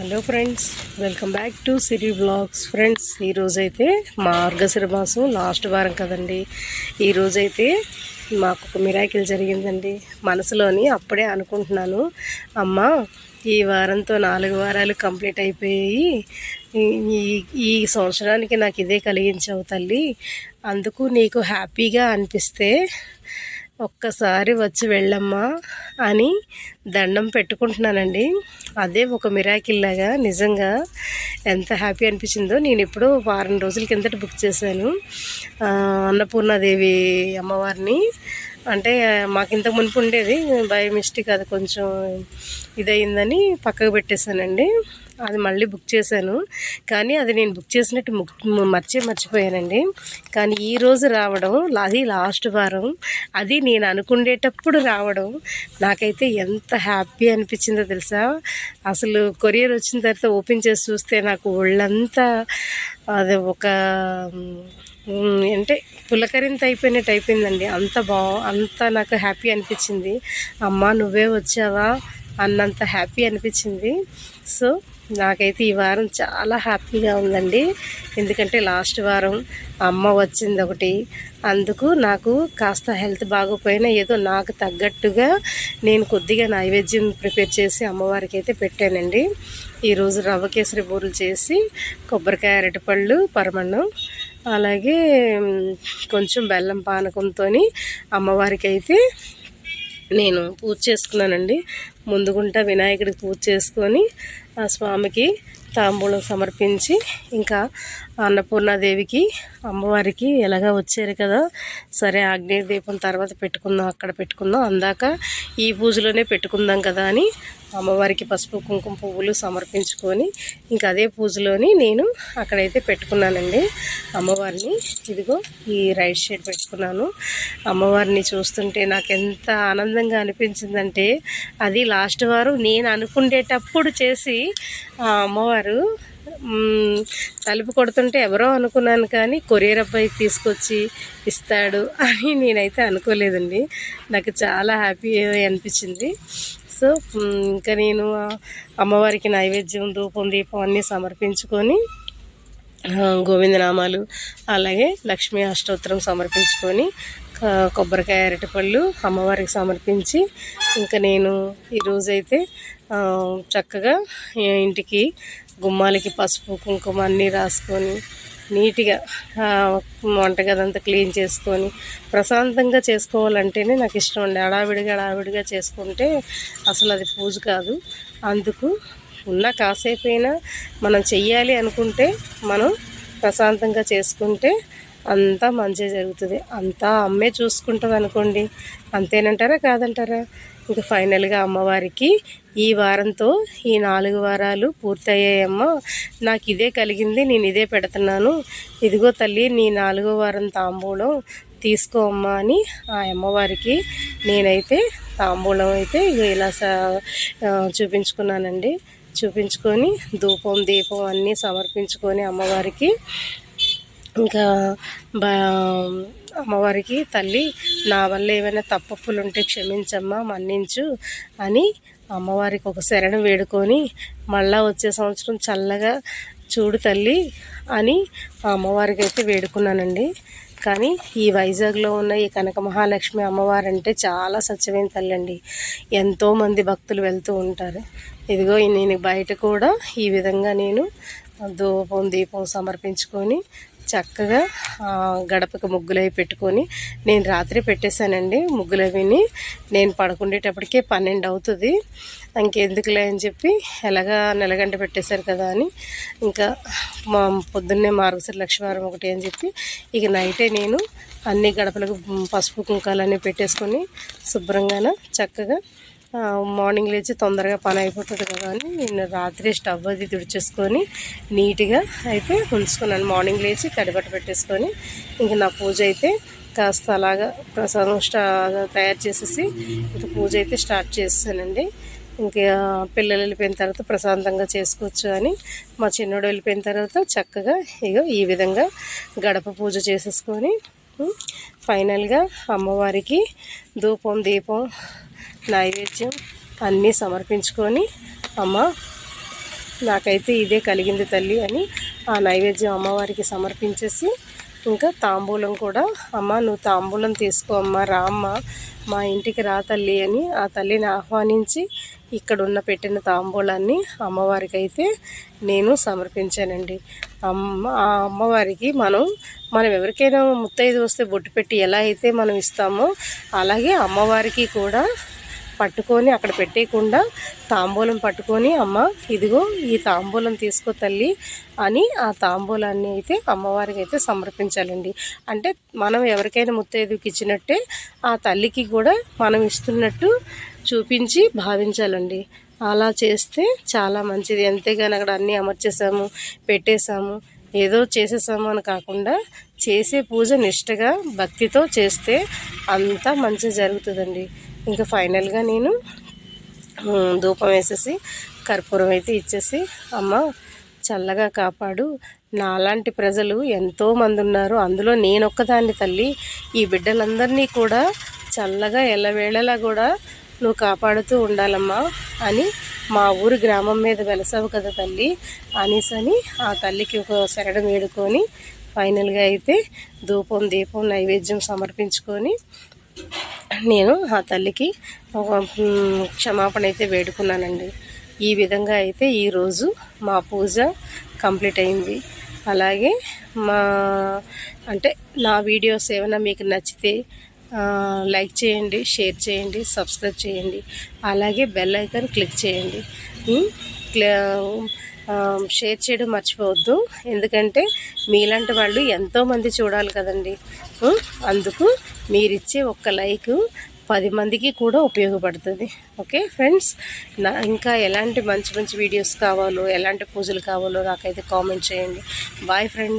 Hello friends welcome back to Siri blogs friends ఈరోజైతే మార్గశిర మాసం లాస్ట్ వారం కదండి. ఈరోజైతే మాకు ఒక మిరాకిల్ జరిగిందండి. మనసులోని అప్పుడే అనుకుంటున్నాను. అమ్మ ఈ వారంతో నాలుగు వారాలు కంప్లీట్ అయిపోయి ఈ ఈ సంవత్సరానికి నాకు ఇదే కలిగించావు తల్లి. అందుకు నీకు హ్యాపీగా అనిపిస్తే ఒక్కసారి వచ్చి వెళ్ళమ్మా అని దండం పెట్టుకుంటున్నానండి. అదే ఒక మిరాకిల్ లాగా నిజంగా ఎంత హ్యాపీ అనిపించిందో. నేను ఇప్పుడు వారం రోజుల కిందట బుక్ చేశాను. అన్నపూర్ణాదేవి అమ్మవారిని. అంటే మాకు ఇంత మునుపు ఉండేది. బై మిస్టేక్ అది కొంచెం ఇదయిందని పక్కకు పెట్టేశానండి. అది మళ్ళీ బుక్ చేశాను. కానీ అది నేను బుక్ చేసినట్టు ముక్ మర్చే మర్చిపోయానండి. కానీ ఈ రోజు రావడం అది లాస్ట్ వారం అది నేను అనుకునేటప్పుడు రావడం నాకైతే ఎంత హ్యాపీ అనిపించిందో తెలుసా? అసలు కొరియర్ వచ్చిన తర్వాత ఓపెన్ చేసి చూస్తే నాకు ఒళ్ళంతా అది ఒక అంటే పులకరింత అయిపోయినట్టు అయిపోయిందండి. అంత బా అంత నాకు హ్యాపీ అనిపించింది. అమ్మ నువ్వే వచ్చావా? అన్నంత హ్యాపీ అనిపించింది. సో నాకైతే ఈ వారం చాలా హ్యాపీగా ఉందండి. ఎందుకంటే లాస్ట్ వారం అమ్మ వచ్చింది ఒకటి. అందుకు నాకు కాస్త హెల్త్ బాగోపోయినా ఏదో నాకు తగ్గట్టుగా నేను కొద్దిగా నైవేద్యం ప్రిపేర్ చేసి అమ్మవారికి అయితే పెట్టానండి ఈరోజు రవ్వ కేసరి బూరెలు చేసి కొబ్బరికాయ అరటిపళ్ళు పరమన్నం అలాగే కొంచెం బెల్లం పానకంతో అమ్మవారికి అయితే నేను పూజ చేసుకున్నానండి. ముందుగుంట వినాయకుడికి పూజ చేసుకొని ఆ స్వామికి తాంబూలం సమర్పించి ఇంకా అన్నపూర్ణాదేవికి అమ్మవారికి ఎలాగా వచ్చారు కదా సరే ఆగ్నేయ దీపం తర్వాత పెట్టుకుందాం అక్కడ పెట్టుకుందాం అందాక ఈ పూజలోనే పెట్టుకుందాం కదా అని అమ్మవారికి పసుపు కుంకుమ పువ్వులు సమర్పించుకొని ఇంకా అదే పూజలోని నేను అక్కడైతే పెట్టుకున్నానండి. అమ్మవారిని ఇదిగో ఈ రైట్ షేడ్ పెట్టుకున్నాను. అమ్మవారిని చూస్తుంటే నాకు ఎంత ఆనందంగా అనిపించిందంటే అది లాస్ట్ వారు నేను అనుకునేటప్పుడు చేసి ఆ అమ్మవారు తలుపు కొడుతుంటే ఎవరో అనుకున్నాను కానీ కొరియర్ అబ్బాయి తీసుకొచ్చి ఇస్తాడు అని నేనైతే అనుకోలేదండి. నాకు చాలా హ్యాపీ అనిపించింది. సో ఇంకా నేను అమ్మవారికి నైవేద్యం ధూపం దీపం అన్నీ సమర్పించుకొని గోవిందనామాలు అలాగే లక్ష్మీ అష్టోత్తరం సమర్పించుకొని కొబ్బరికాయ అరటిపళ్ళు అమ్మవారికి సమర్పించి ఇంకా నేను ఈరోజైతే చక్కగా ఇంటికి గుమ్మాలకి పసుపు కుంకుమ అన్నీ రాసుకొని నీట్గా వంటగదంతా క్లీన్ చేసుకొని ప్రశాంతంగా చేసుకోవాలంటేనే నాకు ఇష్టం అండి. అడావిడిగా అడావిడిగా చేసుకుంటే అసలు అది పూజ కాదు. అందుకు ఉన్న కాసేపైనా మనం చెయ్యాలి అనుకుంటే మనం ప్రశాంతంగా చేసుకుంటే అంతా మంచి జరుగుతుంది. అంతా అమ్మే చూసుకుంటుంది అనుకోండి. అంతేనంటారా కాదంటారా? ఇంకా ఫైనల్గా అమ్మవారికి ఈ వారంతో ఈ నాలుగు వారాలు పూర్తయ్యాయమ్మ. నాకు ఇదే కలిగింది నేను ఇదే పెడుతున్నాను. ఇదిగో తల్లి నీ నాలుగో వారం తాంబూలం తీసుకో అమ్మా అని ఆ అమ్మవారికి నేనైతే తాంబూలం అయితే ఇగో ఇలా చూపించుకున్నానండి. చూపించుకొని ధూపం దీపం అన్నీ సమర్పించుకొని అమ్మవారికి ఇంకా బా అమ్మవారికి తల్లి నా వల్ల ఏమైనా తప్పప్పులు ఉంటే క్షమించమ్మా మన్నించు అని అమ్మవారికి ఒక శరణు వేడుకొని మళ్ళా వచ్చే సంవత్సరం చల్లగా చూడు తల్లి అని అమ్మవారికి అయితే వేడుకున్నానండి. కానీ ఈ వైజాగ్లో ఉన్న ఈ కనక మహాలక్ష్మి అమ్మవారు అంటే చాలా సత్యమైన తల్లి అండి ఎంతోమంది భక్తులు వెళ్తూ ఉంటారు. ఇదిగో నేను బయట కూడా ఈ విధంగా నేను ధూపం దీపం సమర్పించుకొని చక్కగా గడపకు ముగ్గులవి పెట్టుకొని నేను రాత్రి పెట్టేశానండి ముగ్గులవిని నేను పడుకుండేటప్పటికే పన్నెండు అవుతుంది. ఇంకెందుకులే అని చెప్పి ఎలాగా నెలగంట పెట్టేశారు కదా అని. ఇంకా మా పొద్దున్నే మార్గశిర లక్ష్మీవారం ఒకటి అని చెప్పి ఇక నైటే నేను అన్ని గడపలకు పసుపు కుంకాలన్నీ పెట్టేసుకొని శుభ్రంగాన చక్కగా మార్నింగ్ లేచి తొందరగా పని అయిపోతుంది కదా అని నేను రాత్రి స్టవ్ అది తుడిచేసుకొని నీట్గా అయితే ఉంచుకున్నాను. మార్నింగ్ లేచి తడిబట్ట పెట్టేసుకొని ఇంక నా పూజ అయితే కాస్త అలాగా ప్రసాదం స్టా తయారు చేసేసి ఇంకా పూజ అయితే స్టార్ట్ చేసానండి ఇంకా పిల్లలు వెళ్ళిపోయిన తర్వాత ప్రశాంతంగా చేసుకోవచ్చు అని మా చిన్నోడు వెళ్ళిపోయిన తర్వాత చక్కగా ఇక ఈ విధంగా గడప పూజ చేసేసుకొని ఫైనల్గా అమ్మవారికి ధూపం దీపం నైవేద్యం అన్నీ సమర్పించుకొని అమ్మ నాకైతే ఇదే కలిగింది తల్లి అని ఆ నైవేద్యం అమ్మవారికి సమర్పించేసి ఇంకా తాంబూలం కూడా అమ్మ నువ్వు తాంబూలం తీసుకో అమ్మ రా అమ్మ మా ఇంటికి రా తల్లి అని ఆ తల్లిని ఆహ్వానించి ఇక్కడ ఉన్న పెట్టిన తాంబూలాన్ని అమ్మవారికి అయితే నేను సమర్పించానండి. అమ్మ ఆ అమ్మవారికి మనం మనం ఎవరికైనా ముత్తైదు వస్తే బొట్టు పెట్టి ఎలా అయితే మనం ఇస్తామో అలాగే అమ్మవారికి కూడా పట్టుకొని అక్కడ పెట్టేయకుండా తాంబూలం పట్టుకొని అమ్మ ఇదిగో ఈ తాంబూలం తీసుకో తల్లి అని ఆ తాంబూలాన్ని అయితే అమ్మవారికి అయితే సమర్పించాలండి. అంటే మనం ఎవరికైనా ముత్తైదుకి ఇచ్చినట్టే ఆ తల్లికి కూడా మనం ఇస్తున్నట్టు చూపించి భావించాలండి. అలా చేస్తే చాలా మంచిది. అంతేగాని అక్కడ అన్నీ అమర్చేసాము పెట్టేశాము ఏదో చేసేసాము అని కాకుండా చేసే పూజ నిష్టగా భక్తితో చేస్తే అంతా మంచి జరుగుతుందండి. ఇంకా ఫైనల్గా నేను ధూపం వేసేసి కర్పూరం అయితే ఇచ్చేసి అమ్మ చల్లగా కాపాడు. నాలాంటి ప్రజలు ఎంతోమంది ఉన్నారు. అందులో నేనొక్కదాన్ని తల్లి. ఈ బిడ్డలందరినీ కూడా చల్లగా ఎల్లవేళలా కూడా నువ్వు కాపాడుతూ ఉండాలమ్మా అని మా ఊరి గ్రామం మీద వెలసావు కదా తల్లి అనేసని ఆ తల్లికి ఒక శరణం వేడుకొని ఫైనల్గా అయితే ధూపం దీపం నైవేద్యం సమర్పించుకొని నేను ఆ తల్లికి ఒక, క్షమాపణ అయితే వేడుకున్నానండి. ఈ విధంగా అయితే ఈరోజు మా పూజ కంప్లీట్ అయింది. అలాగే మా అంటే నా వీడియోస్ ఏమైనా మీకు నచ్చితే లైక్ చేయండి షేర్ చేయండి సబ్స్క్రైబ్ చేయండి. అలాగే బెల్ ఐకాన్ క్లిక్ చేయండి. షేర్ చేయడం మర్చిపోవద్దు. ఎందుకంటే మీలాంటి వాళ్ళు ఎంతోమంది చూడాలి కదండి. అందుకు మీరిచ్చే ఒక్క లైక్ పది మందికి కూడా ఉపయోగపడుతుంది. Okay friends? నా ఇంకా ఎలాంటి మంచి మంచి వీడియోస్ కావాలో ఎలాంటి పూజలు కావాలో నాకైతే కామెంట్ చేయండి. Bye friends.